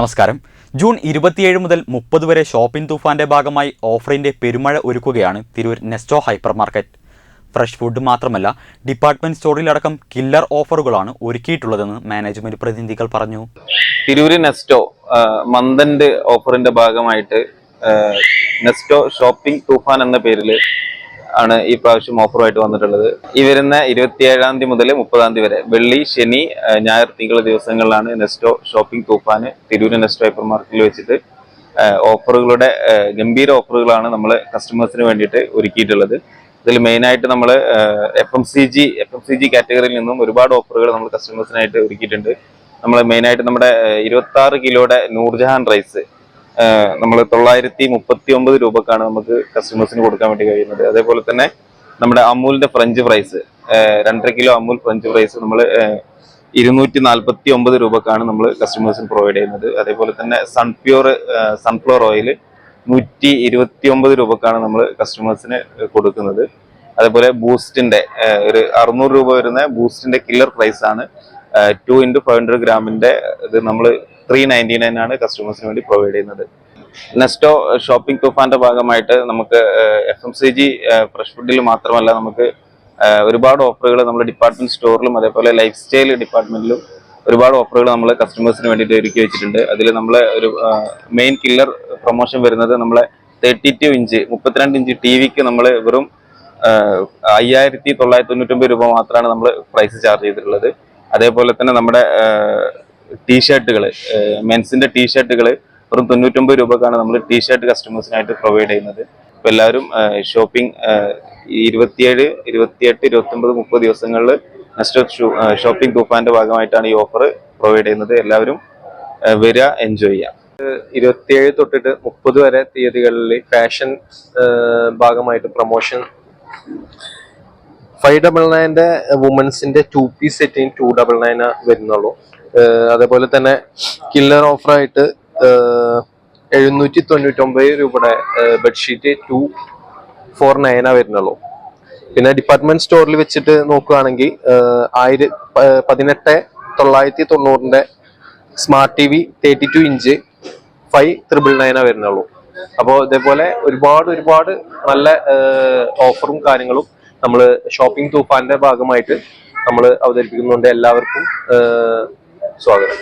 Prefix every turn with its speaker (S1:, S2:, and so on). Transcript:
S1: നമസ്കാരം. ജൂൺ ഇരുപത്തിയേഴ് മുതൽ മുപ്പത് വരെ ഷോപ്പിംഗ് തൂഫാന്റെ ഭാഗമായി ഓഫറിന്റെ പെരുമഴ ഒരുക്കുകയാണ് Tirur Nesto hyper market. Fresh food മാത്രമല്ല ഡിപ്പാർട്ട്മെന്റ് സ്റ്റോറിലടക്കം കില്ലർ ഓഫറുകളാണ് ഒരുക്കിയിട്ടുള്ളതെന്ന് മാനേജ്മെന്റ് പ്രതിനിധികൾ പറഞ്ഞു.
S2: തിരൂര് നെസ്റ്റോ മന്ദന്റെ ഓഫറിന്റെ ഭാഗമായിട്ട് നെസ്റ്റോ ഷോപ്പിംഗ് തൂഫാൻ എന്ന പേരിൽ ആണ് ഈ പ്രാവശ്യം ഓഫറുമായിട്ട് വന്നിട്ടുള്ളത്. ഈ വരുന്ന ഇരുപത്തിയേഴാം തീയതി മുതൽ മുപ്പതാം തീയതി വരെ വെള്ളി ശനി ഞായർ തിങ്കൾ ദിവസങ്ങളിലാണ് നെസ്റ്റോ ഷോപ്പിംഗ് തൂഫാന് തിരൂര് നെസ്റ്റോ ഹൈപ്പർ മാർക്കറ്റിൽ വെച്ചിട്ട് ഓഫറുകളുടെ ഗംഭീര ഓഫറുകളാണ് നമ്മൾ കസ്റ്റമേഴ്സിന് വേണ്ടിയിട്ട് ഒരുക്കിയിട്ടുള്ളത്. ഇതിൽ മെയിനായിട്ട് നമ്മൾ F M C G F M C G കാറ്റഗറിയിൽ നിന്നും ഒരുപാട് ഓഫറുകൾ നമ്മൾ കസ്റ്റമേഴ്സിനായിട്ട് ഒരുക്കിയിട്ടുണ്ട്. നമ്മൾ മെയിനായിട്ട് നമ്മുടെ ഇരുപത്തി ആറ് കിലോയുടെ നൂർജഹാൻ റൈസ് നമ്മൾ തൊള്ളായിരത്തി മുപ്പത്തി ഒമ്പത് രൂപക്കാണ് നമുക്ക് കസ്റ്റമേഴ്സിന് കൊടുക്കാൻ വേണ്ടി കഴിയുന്നത്. അതേപോലെ തന്നെ നമ്മുടെ അമൂലിന്റെ ഫ്രഞ്ച് ഫ്രൈസ് രണ്ടര കിലോ അമൂൽ ഫ്രഞ്ച് ഫ്രൈസ് നമ്മൾ ഇരുന്നൂറ്റി നാൽപ്പത്തി ഒമ്പത് രൂപക്കാണ് നമ്മൾ കസ്റ്റമേഴ്സിന് പ്രൊവൈഡ് ചെയ്യുന്നത്. അതേപോലെ തന്നെ സൺപ്യൂർ സൺഫ്ലവർ ഓയിൽ നൂറ്റി ഇരുപത്തി ഒമ്പത് രൂപക്കാണ് നമ്മൾ കസ്റ്റമേഴ്സിന് കൊടുക്കുന്നത്. അതേപോലെ ബൂസ്റ്റിന്റെ ഒരു അറുന്നൂറ് രൂപ വരുന്ന ബൂസ്റ്റിന്റെ കില്ലർ പ്രൈസ് ആണ് ടു ഇന്റു ഫൈവ് ഹൺഡ്രഡ് ഗ്രാമിന്റെ ഇത് നമ്മൾ ത്രീ നയന്റി നയൻ ആണ് കസ്റ്റമേഴ്സിന് വേണ്ടി പ്രൊവൈഡ് ചെയ്യുന്നത്. നെസ്റ്റോ ഷോപ്പിംഗ് തുഫാന്റെ ഭാഗമായിട്ട് നമുക്ക് F M C G fresh ഫുഡിൽ മാത്രമല്ല നമുക്ക് ഒരുപാട് ഓഫറുകൾ നമ്മുടെ ഡിപ്പാർട്ട്മെന്റ് സ്റ്റോറിലും അതേപോലെ ലൈഫ് സ്റ്റൈൽ ഡിപ്പാർട്ട്മെന്റിലും ഒരുപാട് ഓഫറുകൾ നമ്മൾ കസ്റ്റമേഴ്സിന് വേണ്ടിയിട്ട് ഒരുക്കി വെച്ചിട്ടുണ്ട്. അതിൽ നമ്മളെ ഒരു മെയിൻ കില്ലർ പ്രൊമോഷൻ വരുന്നത് നമ്മളെ തേർട്ടി ടു ഇഞ്ച് മുപ്പത്തിരണ്ട് ഇഞ്ച് ടി വിക്ക് നമ്മൾ വെറും അയ്യായിരത്തി തൊള്ളായിരത്തി തൊണ്ണൂറ്റൊമ്പത് രൂപ മാത്രമാണ് നമ്മൾ പ്രൈസ് ചാർജ് ചെയ്തിട്ടുള്ളത്. അതേപോലെ തന്നെ നമ്മുടെ ടീഷർട്ടുകൾ മെൻസിന്റെ ടീഷർട്ടുകൾ വെറും തൊണ്ണൂറ്റൊമ്പത് രൂപക്കാണ് നമ്മൾ ടീഷർട്ട് കസ്റ്റമേഴ്സിനായിട്ട് പ്രൊവൈഡ് ചെയ്യുന്നത്. അപ്പോൾ എല്ലാവരും ഷോപ്പിംഗ് ഇരുപത്തിയേഴ് ഇരുപത്തിയെട്ട് ഇരുപത്തൊമ്പത് മുപ്പത് ദിവസങ്ങളിൽ നെക്സ്റ്റ് ഷോപ്പിംഗ് തൂഫാന്റെ ഭാഗമായിട്ടാണ് ഈ ഓഫർ പ്രൊവൈഡ് ചെയ്യുന്നത്. എല്ലാവരും വരിക എൻജോയ് ചെയ്യാം.
S3: ഇരുപത്തിയേഴ് തൊട്ടിട്ട് മുപ്പത് വരെ തീയതികളിൽ ഫാഷൻ ഭാഗമായിട്ട് പ്രൊമോഷൻ ഫൈവ് ഡബിൾ നയന്റെ വുമൻസിന്റെ ടു പീസ് സെറ്റിന് ടു ഡബിൾ നയൻ വരുന്നുള്ളൂ. അതേപോലെ തന്നെ കില്ലർ ഓഫറായിട്ട് എഴുന്നൂറ്റി തൊണ്ണൂറ്റൊമ്പത് രൂപയുടെ ബെഡ്ഷീറ്റ് ടു ഫോർ നയനാ വരുന്നുള്ളൂ. പിന്നെ ഡിപ്പാർട്ട്മെന്റ് സ്റ്റോറിൽ വെച്ചിട്ട് നോക്കുകയാണെങ്കിൽ ആയിര പതിനെട്ട് തൊള്ളായിരത്തി തൊണ്ണൂറിന്റെ smart T V thirty two inch five triple Nayana വരുന്നുള്ളൂ. അപ്പോൾ ഇതേപോലെ ഒരുപാട് ഒരുപാട് നല്ല ഓഫറും കാര്യങ്ങളും നമ്മൾ ഷോപ്പിംഗ് തൂഫാന്റെ ഭാഗമായിട്ട് നമ്മൾ അവതരിപ്പിക്കുന്നുണ്ട് എല്ലാവർക്കും. സ്വാഗതം